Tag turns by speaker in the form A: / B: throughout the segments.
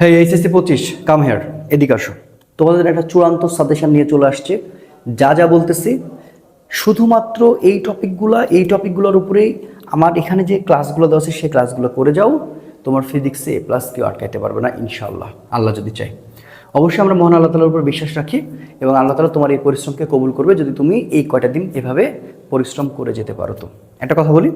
A: হ্যাঁ এইচএসসি পঁচিশ come here এদিকে আসো। তোমাদের একটা চূড়ান্ত সাজেশন নিয়ে চলে আসছে। যা যা বলতেছি, শুধুমাত্র এই টপিকগুলো এই টপিকগুলোর উপরেই আমার এখানে যে ক্লাসগুলো দেওয়া আছে, সেই ক্লাসগুলো করে যাও। তোমার ফিজিক্সে এ প্লাস কেউ আটকাইতে পারবে না ইনশাল্লাহ আল্লাহ যদি চাই অবশ্যই আমরা মহান আল্লাহ তালার উপর বিশ্বাস রাখি এবং আল্লাহ তালা তোমার এই পরিশ্রমকে কবুল করবে যদি তুমি এই কয়টা দিন এভাবে পরিশ্রম করে যেতে পারো তো। একটা কথা বলি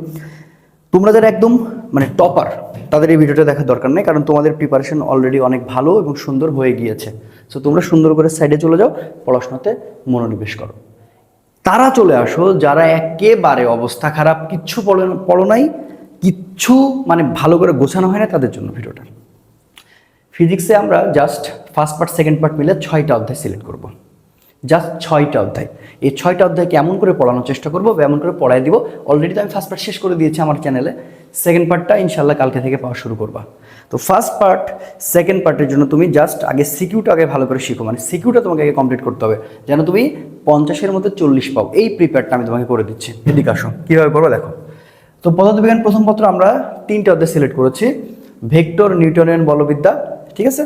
A: তোমরা যারা একদম মানে টপার তাদের এই ভিডিওটা দেখার দরকার নেই, কারণ তোমাদের প্রিপারেশন অলরেডি অনেক ভালো এবং সুন্দর হয়ে গিয়েছে। সো তোমরা সুন্দর করে সাইডে চলে যাও, পড়াশোনাতে মনোনিবেশ করো। তারা চলে আসো, যারা একেবারে অবস্থা খারাপ, কিচ্ছু পড়ো নাই, কিচ্ছু মানে ভালো করে গোছানো হয় না তাদের জন্য ভিডিওটা। ফিজিক্সে আমরা just first part second part মিলে ছয়টা অধ্যায় সিলেক্ট করব। জাস্ট ছয়টা অধ্যায়। এই ছয়টা অধ্যায় কেমন করে পড়ানোর চেষ্টা করব এমন করে পড়াই দিব। অলরেডি তো আমি ফার্স্ট পার্ট শেষ করে দিয়েছি আমার চ্যানেলে সেকেন্ড পার্টটা ইনশাল্লাহ কালকে থেকে পাওয়া শুরু করবা। তো ফার্স্ট পার্ট সেকেন্ড পার্টের জন্য তুমি জাস্ট আগে সিকিউটা আগে ভালো করে শিখো। মানে সিকিউটা তোমাকে আগে কমপ্লিট করতে হবে। যেন তুমি পঞ্চাশের মধ্যে চল্লিশ পাও। এই প্রিপেয়ারটা আমি তোমাকে করে দিচ্ছি। এদিকে আসো। কীভাবে করব দেখো। তো পদার্থবিজ্ঞান প্রথম পত্র আমরা তিনটে অধ্যায় সিলেক্ট করেছি। ভেক্টর নিউটনিয়ান বলবিদ্যা, ঠিক আছে?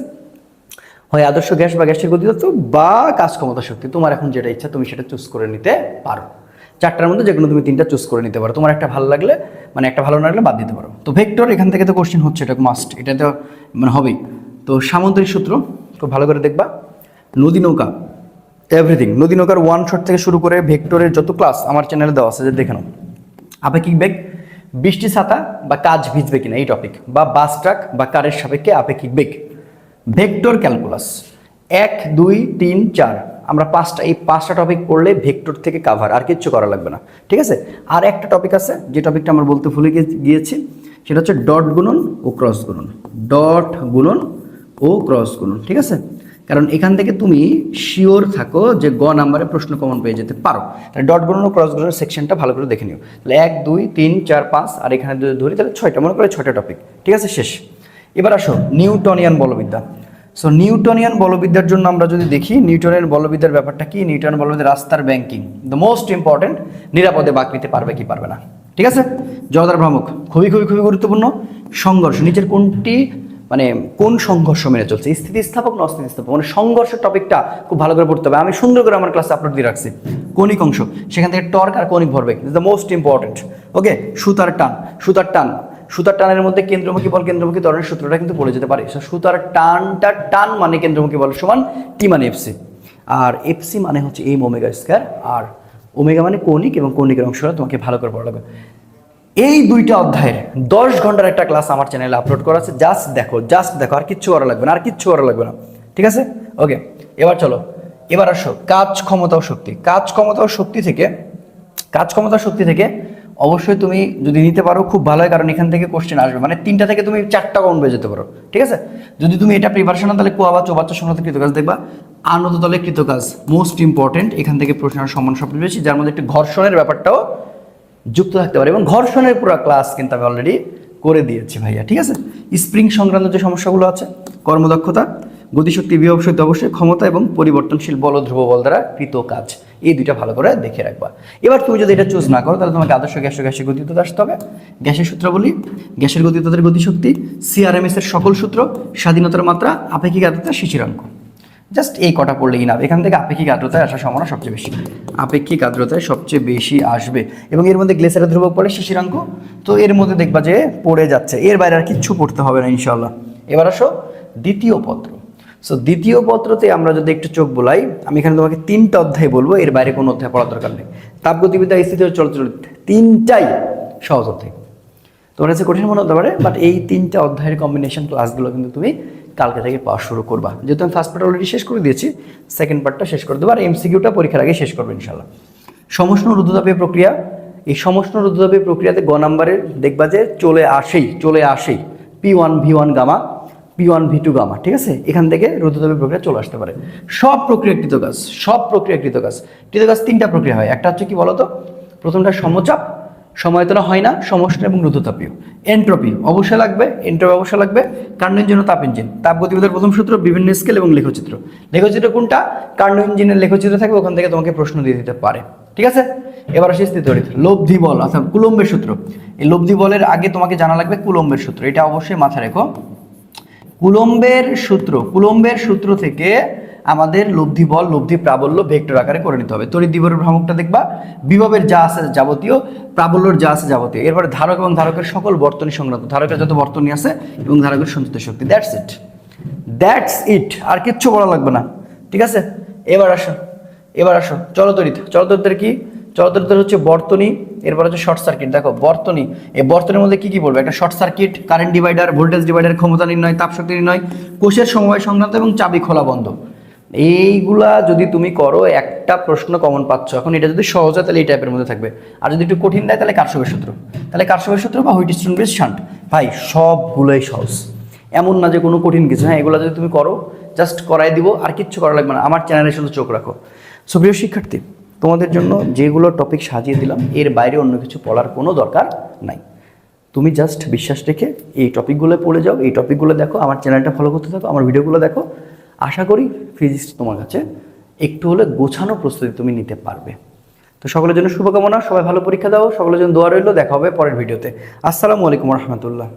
A: হয় আদর্শ গ্যাস বা গ্যাসের গতিতত্ত্ব বা কাজ ক্ষমতা শক্তি। তোমার এখন যেটা ইচ্ছা, তুমি সেটা চুজ করে নিতে পারো। চারটার মধ্যে যে কোনো তুমি তিনটা চুজ করে নিতে পারো। তোমার একটা ভালো লাগলে মানে একটা ভালো না লাগলে বাদ দিতে পারো। তো ভেক্টর এখান থেকে তো কোশ্চেন হচ্ছে, এটা মাস্ট এটা তো মানে হবেই। তো সামুদ্রিক সূত্র, খুব ভালো করে দেখবা। নদী নৌকা এভরিথিং নদী নৌকার ওয়ান শট থেকে শুরু করে ভেক্টরের যত ক্লাস আমার চ্যানেলে দেওয়া আছে, যে দেখে নাও। আপেক্ষিক বেগ, বৃষ্টি ছাতা বা কাজ ভিজবে কিনা, এই টপিক বা বাস ট্রাক বা কারের সাপেক্ষে আপেক্ষিক বেগ। Vector calculus. এক, দুই, তিন, চার। আমরা পাঁচটা, এই পাঁচটা টপিক পড়লে ভেক্টর থেকে কাভার আর কিচ্ছু করা লাগবে না। ঠিক আছে? আর একটা টপিক আছে, যে টপিকটা আমরা বলতে ভুলে গিয়ে- গিয়েছি, সেটা হচ্ছে ডট গুণন ও ক্রস গুণন। ডট গুণন ও ক্রস গুণন, ঠিক আছে? কারণ এখান থেকে তুমি শিওর থাকো যে গ নাম্বারে প্রশ্ন কমন পেয়ে যেতে পারো। তাহলে ডট গুণন ও ক্রস গুণনের সেকশনটা ভালো করে দেখে নিও। তাহলে এক, দুই, তিন, চার, পাঁচ, আর এখানে যদি ধরি, তাহলে ছয়টা, মনে করে ছয়টা টপিক ঠিক আছে? শেষ। এবার আসো, নিউটনিয়ান বলবিদ্যা। সো নিউটনিয়ান বলবিদ্যার জন্য আমরা যদি দেখি নিউটনের বলবিদ্যার ব্যাপারটা কি? নিউটন বলবিদ্যা রাস্তার ব্যাংকিং দ্য মোস্ট ইম্পর্টেন্ট নিরাপদে বাক নিতে পারবে কি পারবে না। ঠিক আছে? জগদার ভ্রামক খুবই খুবই খুবই গুরুত্বপূর্ণ। সংঘর্ষ, নিচের কোনটি মানে কোন সংঘর্ষ মেনে চলছে? স্থিতিস্থাপক না অস্থিতিস্থাপক? মানে সংঘর্ষের টপিকটা খুব ভালো করে পড়তে হবে। আমি সুন্দর করে আমার ক্লাসে আপলোড দিয়ে রাখছি। কণিক অংশ, সেখান থেকে টর্ক আর কণিক ভরবেগ দ্য মোস্ট ইম্পর্টেন্ট ওকে সুতার টান সুতার টান। সুতার টানের মধ্যে কেন্দ্রমুখী বল, কেন্দ্রমুখী ত্বরণের সূত্রটা কিন্তু পড়ে যেতে পারে। সুতার টানটা টান মানে কেন্দ্রমুখী বল সমান টি মানে এফসি আর এফসি মানে হচ্ছে এম ওমেগা স্কয়ার আর ওমেগা মানে কৌণিক এবং কৌণিকের অংশটা তোমাকে ভালো করে পড়া লাগবে। এই দুইটা অধ্যায়ের দশ ঘণ্টার একটা ক্লাস আমার চ্যানেলে আপলোড করা আছে। জাস্ট দেখো জাস্ট দেখো, আর কিচ্ছু করা লাগবে না, আর কিচ্ছু করা লাগবে না। ঠিক আছে? ওকে এবার চলো। এবার আসো, কাজ ক্ষমতা ও শক্তি। কাজ ক্ষমতা ও শক্তি থেকে, কাজ ক্ষমতা শক্তি থেকে অবশ্যই তুমি যদি নিতে পারো, খুব ভালো হয়, কারণ এখান থেকে কোশ্চেন আসবে। মানে তিনটা থেকে তুমি চারটা পেয়ে যেতে পারো, ঠিক আছে? যদি তুমি এটা প্রিপারেশন তাহলে কোয়া বা চৌবাচ্চা শূন্য কৃতকাজ দেখবা। আনন্দ দলে কৃতকাজ মোস্ট ইম্পর্টেন্ট এখান থেকে প্রশ্ন সম্মান সব বেশি যার মধ্যে একটি ঘর্ষণের ব্যাপারটাও যুক্ত থাকতে পারে এবং ঘর্ষণের পুরো ক্লাস কিন্তু আমি অলরেডি করে দিয়েছি ভাইয়া, ঠিক আছে? স্প্রিং সংক্রান্ত যে সমস্যাগুলো আছে, কর্মদক্ষতা গতিশক্তি বিভব শক্তি অবশ্যই ক্ষমতা এবং পরিবর্তনশীল বল ধ্রুব বল দ্বারা কৃত কাজ। এই দুইটা ভালো করে দেখে রাখবা। এবার তুমি যদি এটা চুজ না করো, তাহলে তোমাকে আদর্শ গ্যাস গ্যাসের গতিতে আসতে হবে। গ্যাসের সূত্র বলি, গ্যাসের গতিতদের গতিশক্তি সিআরএমএস এর সকল সূত্র, স্বাধীনতার মাত্রা, আপেক্ষিক আদ্রতা শিশিরাঙ্ক জাস্ট এই কটা পড়লেই না এখান থেকে আপেক্ষিক আর্দ্রতায় আসার সম্ভাবনা সবচেয়ে বেশি। আপেক্ষিক আর্দ্রতায় সবচেয়ে বেশি আসবে। এবং এর মধ্যে গ্লেসারের ধ্রুবক পড়ে শিশিরাঙ্ক তো এর মধ্যে দেখবা যে পড়ে যাচ্ছে। এর বাইরে আর কিচ্ছু পড়তে হবে না ইনশাল্লাহ এবার আসো দ্বিতীয় পত্র। সো দ্বিতীয় পত্রতে আমরা যদি একটু চোখ বোলাই, আমি এখানে তোমাকে তিনটা অধ্যায় বলব, এর বাইরে কোনো অধ্যায় পড়ার দরকার নেই। তাপগতিবিদ্যা স্থিতি ও চলচলিত তিনটাই সহজ অধ্যায়। তোমার কাছে কঠিন মনে হতে পারে বাট এই তিনটা অধ্যায়ের কম্বিনেশন ক্লাসগুলো কিন্তু তুমি কালকে থেকে পাওয়া শুরু করবা। যেহেতু আমি ফার্স্ট পার্ট অলরেডি শেষ করে দিয়েছি সেকেন্ড পার্টটা শেষ করে দেবো, আর এমসিকিউটা পরীক্ষার আগে শেষ করবে ইনশাল্লাহ সমষ্ণ রুদ্ধতাপীয় প্রক্রিয়া, এই সমষ্ণ রুদ্ধতাপীয় প্রক্রিয়াতে গ নাম্বারের দেখবা যে চলে আসেই চলে আসেই P one V one gamma P one V two gamma ঠিক আছে? এখান থেকে রুদ্ধতাপীয় প্রক্রিয়া চলে আসতে পারে। সব প্রক্রিয়াকৃত গাছ, সব প্রক্রিয়াকৃত গাছ। কৃত গাছ তিনটা প্রক্রিয়া হয়। একটা হচ্ছে কি বলতো? প্রথমটা সমচাপ সময়তলা হয় না সমষ্ণ এবং রুদ্ধতাপীয় এন্ট্রপি অবশ্যই লাগবে এন্ট্রপি অবশ্যই লাগবে। কার্ণ ইঞ্জিন ও তাপ ইঞ্জিন। তাপ গতিবিদ্যার প্রথম সূত্র বিভিন্ন স্কেল এবং লেখচিত্র। লেখচিত্র কোনটা? কার্ণ ইঞ্জিনের লেখচিত্র থাকবে, ওখান থেকে তোমাকে প্রশ্ন দিয়ে দিতে পারে। ঠিক আছে? এবার আসি স্থিতরিত লব্ধি বল, অর্থাৎ কুলম্বের সূত্র। এই লব্ধি বলের আগে তোমাকে জানা লাগবে কুলম্বের সূত্র। এটা অবশ্যই মাথায় রেখো। কুলম্বের সূত্র কুলম্বের সূত্র থেকে আমাদের লব্ধি বল, লব্ধি প্রাবল্য ভেক্টর আকারে করে নিতে হবে। তড়িৎ দ্বিবরের ভ্রামকটা দেখবা, বিভবের যা আছে যাবতীয়, প্রাবল্যর যা আছে যাবতীয়। এরপরে ধারক এবং ধারকের সকল বর্তনী সংক্রান্ত, ধারকের যত বর্তনী আছে এবং ধারকের সঞ্চিত শক্তি দ্যাটস ইট দ্যাটস ইট আর কিচ্ছু বলা লাগবে না। ঠিক আছে? এবার আসো এবার আসো। চলতরিত চলতরিতের কি? চলতরিতের হচ্ছে বর্তনী, এরপর হচ্ছে শর্ট সার্কিট দেখো, বর্তনী, এই বর্তনীর মধ্যে কি কি বলব? একটা short circuit current divider voltage divider ক্ষমতা নির্ণয় তাপ শক্তি নির্ণয়, কোষের সমবায় সংক্রান্ত এবং চাবি খোলা বন্ধ। এইগুলা যদি তুমি করো, একটা প্রশ্ন কমন পাচ্ছ। এখন এটা যদি সহজ হয়, তাহলে এই টাইপের মধ্যে থাকবে। আর যদি একটু কঠিন দেয়, তাহলে কারশবের সূত্র। তাহলে কারশবের সূত্র বা হুইট স্টোন ব্রিজ শান্ট ভাই, সবগুলোই সহজ। এমন না যে কোনো কঠিন কিছু। হ্যাঁ এগুলো যদি তুমি করো জাস্ট করাই দিব, আর কিচ্ছু করা লাগবে না। আমার চ্যানেলের শুধু চোখ রাখো। সো প্রিয় শিক্ষার্থী তোমাদের জন্য যেগুলো টপিক সাজিয়ে দিলাম, এর বাইরে অন্য কিছু পড়ার কোনো দরকার নাই। তুমি জাস্ট বিশ্বাস রেখে এই টপিকগুলো পড়ে যাও, এই টপিকগুলো দেখো, আমার চ্যানেলটা ফলো করতে থাকো, আমার ভিডিওগুলো দেখো। আশা করি ফিজিক্স তোমার কাছে একটু হলে গোছানো প্রস্তুতি তুমি নিতে পারবে। তো সকলের জন্য শুভকামনা, সবাই ভালো পরীক্ষা দাও, সকলের জন্য দোয়া রইল, দেখা হবে পরের ভিডিওতে আসসালামু আলাইকুম রহমতুল্লাহ।